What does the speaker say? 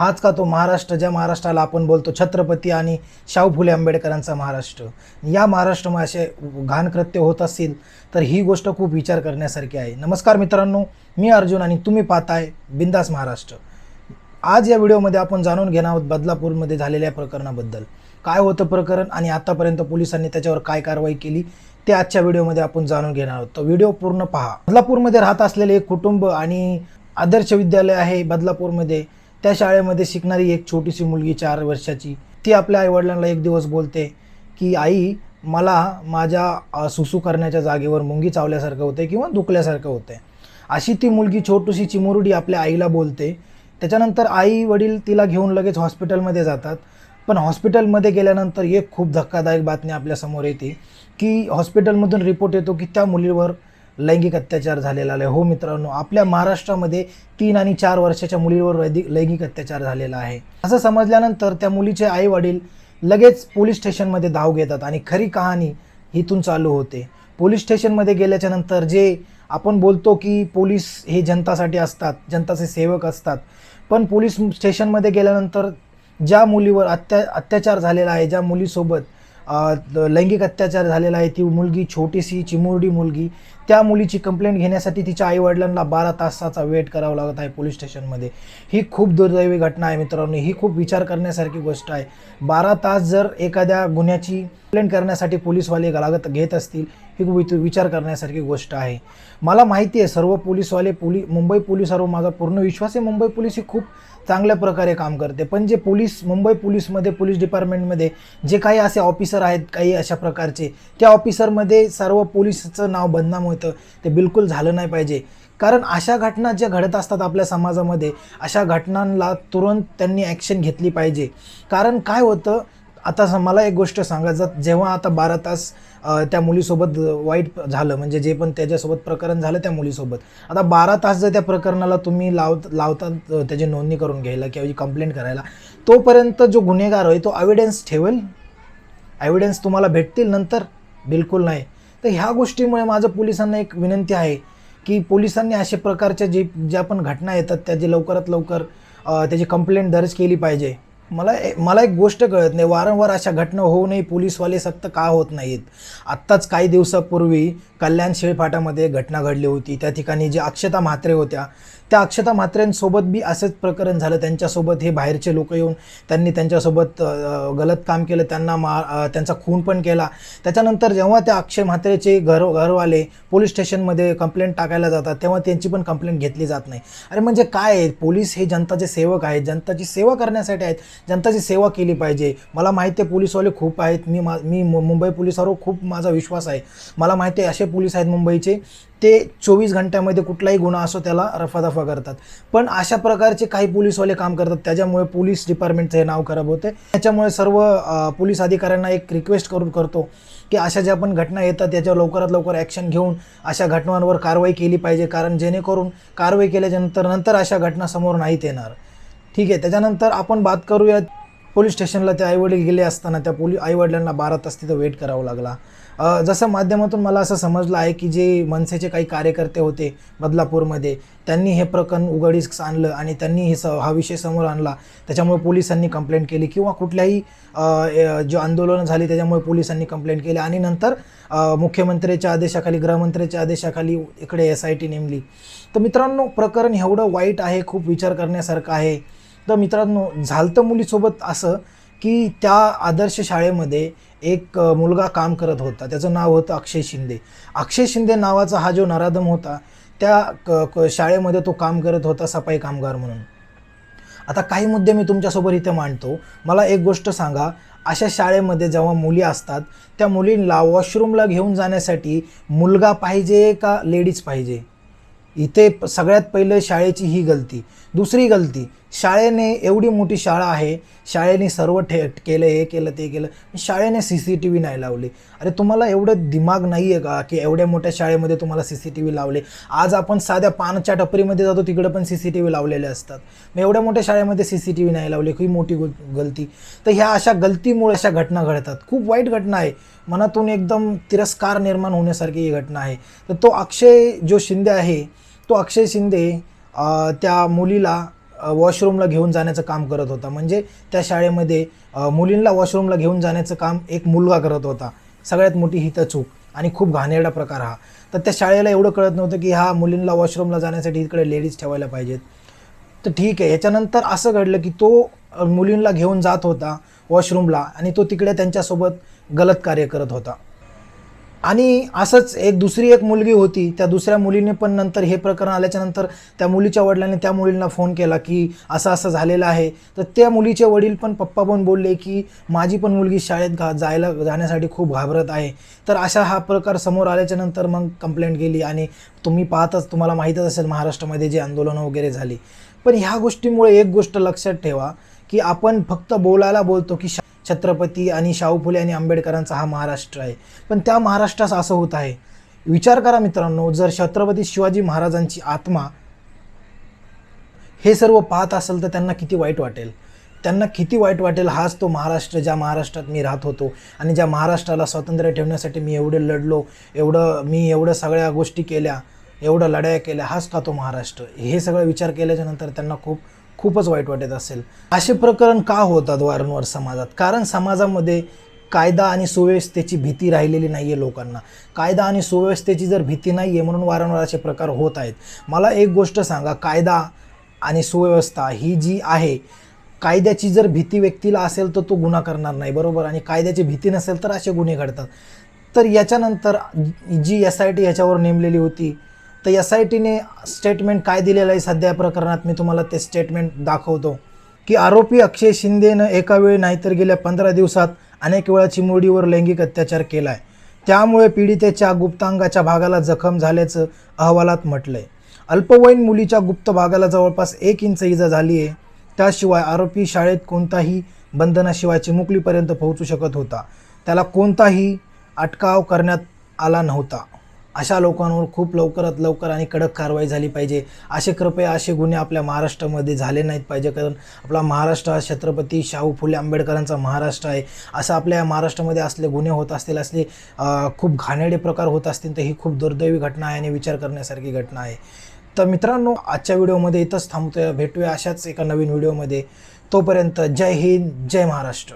हाच का तो महाराष्ट्र? ज्या महाराष्ट्राला आपण बोलतो छत्रपती आणि शाहू फुले आंबेडकरांचा महाराष्ट्र. या महाराष्ट्रामध्ये असे घाण कृत्य होत असतील तर ही गोष्ट खूप विचार करण्यासारखी आहे. नमस्कार मित्रांनो मी अर्जुन आणि तुम्ही पाहताय बिंदास महाराष्ट्र. आज या व्हिडिओमध्ये आपण जाणून घेणार आहोत बदलापूरमध्ये झालेल्या प्रकरणाबद्दल. काय होतं प्रकरण आणि आतापर्यंत पोलिसांनी त्याच्यावर काय कारवाई केली ते आजच्या व्हिडिओमध्ये आपण जाणून घेणार आहोत. तर व्हिडिओ पूर्ण पहा. बदलापूरमध्ये राहत असलेले एक कुटुंब आणि आदर्श विद्यालय आहे बदलापूरमध्ये. त्या शाळेमध्ये शिकणारी एक छोटीशी मुलगी चार वर्षाची ती आपल्या आईवडिलांना एक दिवस बोलते की आई मला माझ्या सुसू करण्याच्या जागेवर मुंगी चावल्यासारखं होते किंवा दुखल्यासारखं होते अशी ती मुलगी छोटीशी चिमुरडी आपल्या आईला बोलते. त्याच्यानंतर आई वडील तिला घेऊन लगेच हॉस्पिटलमध्ये जातात. पण हॉस्पिटलमध्ये गेल्यानंतर एक खूप धक्कादायक बातमी आपल्यासमोर येते की हॉस्पिटलमधून रिपोर्ट येतो की त्या मुलीवर लैंगिक अत्याचार झालेला आहे. हो मित्रांनो आपल्या महाराष्ट्रामध्ये तीन आणि चार वर्षाच्या मुलीवर वैदिक लैंगिक अत्याचार झालेला आहे. असं समजल्यानंतर त्या मुलीचे आई वडील लगेच पोलीस स्टेशनमध्ये धाव घेतात आणि खरी कहाणी इथून चालू होते. पोलीस स्टेशनमध्ये गेल्याच्यानंतर जे आपण बोलतो की पोलीस हे जनतासाठी असतात जनताचे सेवक असतात पण पोलीस स्टेशनमध्ये गेल्यानंतर ज्या मुलीवर अत्या अत्याचार झालेला आहे ज्या मुलीसोबत लैंगिक अत्याचार झालेला आहे. ती मुलगी छोटीशी चिमुरडी मुलगी. त्या मुलीची कंप्लेंट घेण्यासाठी तिच्या आईवडिलांना बारा तासाचा वेट करावा लागत आहे पोलीस स्टेशनमध्ये. ही खूप दुर्दैवी घटना आहे मित्रांनो. ही खूप विचार करण्यासारखी गोष्ट आहे. बारा तास जर एखाद्या गुन्ह्याची कंप्लेंट करण्यासाठी पोलीसवाले लागत घेत असतील ही खूप विचार करण्यासारखी गोष्ट आहे. मला माहिती आहे सर्व पोलीसवाले पोली मुंबई पोलिसांवर माझा पूर्ण विश्वास आहे. मुंबई पोलीस ही खूप चांगल्या प्रकारे काम करते. पण जे पोलीस मुंबई पोलीसमध्ये पोलीस डिपार्टमेंटमध्ये जे काही असे ऑफिसर आहेत काही अशा प्रकारचे त्या ऑफिसरमध्ये सर्व पोलीसचं नाव बदनाम होतं. ते बिलकुल झालं नाही पाहिजे. कारण अशा घटना ज्या घडत असतात आपल्या समाजामध्ये अशा घटनांना तुरंत त्यांनी ॲक्शन घेतली पाहिजे. कारण काय होतं आता स- मला एक गोष्ट सांगायचं जेव्हा आता बारा तास त्या मुलीसोबत वाईट झालं म्हणजे जे पण त्याच्यासोबत प्रकरण झालं त्या मुलीसोबत आता बारा तास जर त्या प्रकरणाला तुम्ही लाव लावता त्याची नोंदणी करून घ्यायला किंवा कंप्लेंट करायला तोपर्यंत जो गुन्हेगार आहे तो एव्हिडन्स ठेवेल? एव्हिडन्स तुम्हाला भेटतील नंतर? बिलकुल नाही. तर ह्या गोष्टीमुळे माझं पोलिसांना एक विनंती आहे की पोलिसांनी अशा प्रकारच्या जे ज्या पण घटना येतात त्याची लवकरात लवकर त्याची कंप्लेंट दर्ज केली पाहिजे. मला मला एक गोष्ट कळत नाही. वारंवार अशा घटना होऊ नये. पोलीसवाले सक्त का होत नाहीत? आत्ताच काही दिवसापूर्वी कल्याण शिळफाटामध्ये घटना घडली होती. त्या ठिकाणी जे अक्षता म्हात्रे होत्या त्या अक्षता म्हात्रेंसोबत बी असंच प्रकरण झालं. त्यांच्यासोबत हे बाहेरचे लोक येऊन त्यांनी त्यांच्यासोबत गलत काम केलं. त्यांना मा त्यांचा खून पण केला. त्याच्यानंतर जेव्हा त्या अक्षय म्हात्रेचे घर घरवाले पोलीस स्टेशनमध्ये कंप्लेंट टाकायला जातात तेव्हा त्यांची पण कंप्लेंट घेतली जात नाही. अरे म्हणजे काय आहे? पोलीस हे जनताचे सेवक आहेत. जनताची सेवा करण्यासाठी आहेत. जनताची सेवा केली पाहिजे. मला माहिती आहे पोलीसवाले खूप आहेत. मी मा मी मुंबई पोलिसावर खूप माझा विश्वास आहे. मला माहिती आहे असे पोलीस आहेत मुंबईचे ते चोवीस घंट्यामध्ये कुठलाही गुन्हा असो त्याला रफादफा करतात. पण अशा प्रकारचे काही पोलीसवाले काम करतात त्याच्यामुळे पोलीस डिपार्टमेंटचं हे नाव खराब होते त्याच्यामुळे सर्व पोलीस अधिकाऱ्यांना एक रिक्वेस्ट करून करतो की अशा ज्या पण घटना येतात त्याच्यावर लवकरात लवकर ॲक्शन घेऊन अशा घटनांवर कारवाई केली पाहिजे. कारण जेणेकरून कारवाई केल्याच्यानंतर नंतर अशा घटना समोर नाहीत येणार. ठीक आहे त्याच्यानंतर आपण बात करूया पोलीस स्टेशनला ते आईवडील गेले असताना त्या पोली आईवडिलांना बारा तास तिथं वेट करावा लागला. जसं माध्यमातून मला असं समजलं आहे की जे मनसेचे काही कार्यकर्ते होते बदलापूरमध्ये त्यांनी हे प्रकरण उघडीस आणलं आणि त्यांनी हे स हा विषय समोर आणला. त्याच्यामुळे पोलिसांनी कंप्लेंट केली किंवा कुठल्याही जो आंदोलनं झाली त्याच्यामुळे पोलिसांनी कंप्लेंट केली. आणि नंतर मुख्यमंत्र्याच्या आदेशाखाली गृहमंत्र्याच्या आदेशाखाली इकडे एस आय टी नेमली. तर मित्रांनो प्रकरण एवढं वाईट आहे खूप विचार करण्यासारखं आहे. तर मित्रांनो झालतं मुलीसोबत असं की त्या आदर्श शाळेमध्ये एक मुलगा काम करत होता. त्याचं नाव होतं अक्षय शिंदे. अक्षय शिंदे नावाचा हा जो नराधम होता त्या क क शाळेमध्ये तो काम करत होता सफाई कामगार म्हणून. आता काही मुद्दे मी तुमच्यासोबत इथे मांडतो. मला एक गोष्ट सांगा. अशा शाळेमध्ये जेव्हा मुली असतात त्या मुलींना वॉशरूमला घेऊन जाण्यासाठी मुलगा पाहिजे का लेडीज पाहिजे? इथे सगळ्यात पहिलं शाळेची ही गलती. दुसरी गलती शाळेने एवढी मोठी शाळा आहे शाळेने सर्व ठे केलं हे केलं ते केलं शाळेने सी सी टी व्ही नाही लावली. अरे तुम्हाला एवढं दिमाग नाही आहे का की एवढ्या मोठ्या शाळेमध्ये तुम्हाला सी सी टी व्ही लावले? आज आपण साध्या पानच्या टपरीमध्ये जातो तिकडे पण सी सी टी व्ही लावलेले असतात. मग एवढ्या मोठ्या शाळेमध्ये सी सी टी व्ही नाही लावली ही मोठी गलती. तर ह्या अशा गलतीमुळे अशा घटना घडतात. खूप वाईट घटना आहे. मनातून एकदम तिरस्कार निर्माण होण्यासारखी ही घटना आहे. तर तो अक्षय जो शिंदे आहे तो अक्षय शिंदे त्या मुलीला वॉशरूमला घेऊन जाण्याचं काम करत होता. म्हणजे त्या शाळेमध्ये मुलींना वॉशरूमला घेऊन जाण्याचं काम एक मुलगा करत होता. सगळ्यात मोठी ही तर चूक आणि खूप घाणेरडा प्रकार हा. तर त्या शाळेला एवढं कळत नव्हतं की हा मुलींना वॉशरूमला जाण्यासाठी इकडे लेडीज ठेवायला पाहिजेत. तर ठीक आहे याच्यानंतर असं घडलं की तो मुलींना घेऊन जात होता वॉशरूमला आणि तो तिकडे त्यांच्यासोबत गलत कार्य करत होता. आणि असंच एक दुसरी एक मुलगी होती त्या दुसऱ्या मुलीने पण नंतर हे प्रकरण आल्याच्यानंतर त्या मुलीच्या वडिलांनी त्या मुलींना फोन केला की असं असं झालेलं आहे. तर त्या मुलीचे वडील पण पप्पा पण बोलले की माझी पण मुलगी शाळेत घा जायला जाण्यासाठी खूप घाबरत आहे. तर अशा हा प्रकार समोर आल्याच्यानंतर मग कंप्लेंट केली आणि तुम्ही पाहतच तुम्हाला माहीतच असेल महाराष्ट्रामध्ये जे आंदोलनं वगैरे झाली. पण ह्या गोष्टीमुळे एक गोष्ट लक्षात ठेवा की आपण फक्त बोलायला बोलतो की शा- छत्रपती आणि शाहू फुले आणि आंबेडकरांचा हा महाराष्ट्र आहे. पण त्या महाराष्ट्रास असं होत आहे. विचार करा मित्रांनो जर छत्रपती शिवाजी महाराजांची आत्मा हे सर्व पाहत असेल तर त्यांना किती वाईट वाटेल? त्यांना किती वाईट वाटेल हाच तो महाराष्ट्र ज्या महाराष्ट्रात मी राहत होतो आणि ज्या महाराष्ट्राला स्वातंत्र्य ठेवण्यासाठी मी एवढे लढलो एवढं मी एवढं सगळ्या गोष्टी केल्या एवढं लढाया केल्या हाच का तो महाराष्ट्र. हे सगळं विचार केल्याच्यानंतर त्यांना खूप खूपच वाईट वाटत असेल. असे प्रकरण का होतात वारंवार समाजात? कारण समाजामध्ये कायदा आणि सुव्यवस्थेची भीती राहिलेली नाही आहे लोकांना. कायदा आणि सुव्यवस्थेची जर भीती नाही आहे म्हणून वारंवार असे प्रकार होत आहेत. मला एक गोष्ट सांगा कायदा आणि सुव्यवस्था ही जी आहे कायद्याची जर भीती व्यक्तीला असेल तर तो गुन्हा करणार नाही बरोबर? आणि कायद्याची भीती नसेल तर असे गुन्हे घडतात. तर याच्यानंतर जी एस आय टी याच्यावर नेमलेली होती तर एस आय टीने स्टेटमेंट काय दिलेलं आहे सध्या प्रकरणात? मी तुम्हाला ते स्टेटमेंट दाखवतो. की आरोपी अक्षय शिंदेनं एका वेळी नाहीतर गेल्या पंधरा दिवसात अनेक वेळा चिमुरडीवर लैंगिक अत्याचार केला आहे त्यामुळे पीडितेच्या गुप्तांगाच्या भागाला जखम झाल्याचं अहवालात म्हटलंय. अल्पवयीन मुलीच्या गुप्त भागाला जवळपास एक इंच इजा झाली आहे. त्याशिवाय आरोपी शाळेत कोणताही बंधनाशिवाय चिमुकलीपर्यंत पोहोचू शकत होता. त्याला कोणताही अटकाव करण्यात आला नव्हता. अशा लोकांवर खूप लवकरात लवकर आणि कडक कारवाई झाली पाहिजे. असे कृपया असे गुन्हे आपल्या महाराष्ट्रामध्ये झाले नाहीत पाहिजे कारण आपला महाराष्ट्र हा छत्रपती शाहू फुले आंबेडकरांचा महाराष्ट्र आहे. असं आपल्या या महाराष्ट्रामध्ये असले गुन्हे होत असतील असले खूप घाणेरडे प्रकार होत असतील तर ही खूप दुर्दैवी घटना आहे आणि विचार करण्यासारखी घटना आहे. तर मित्रांनो आजच्या व्हिडिओमध्ये इथंच थांबतोय. भेटूया अशाच एका नवीन व्हिडिओमध्ये. तोपर्यंत जय हिंद जय महाराष्ट्र.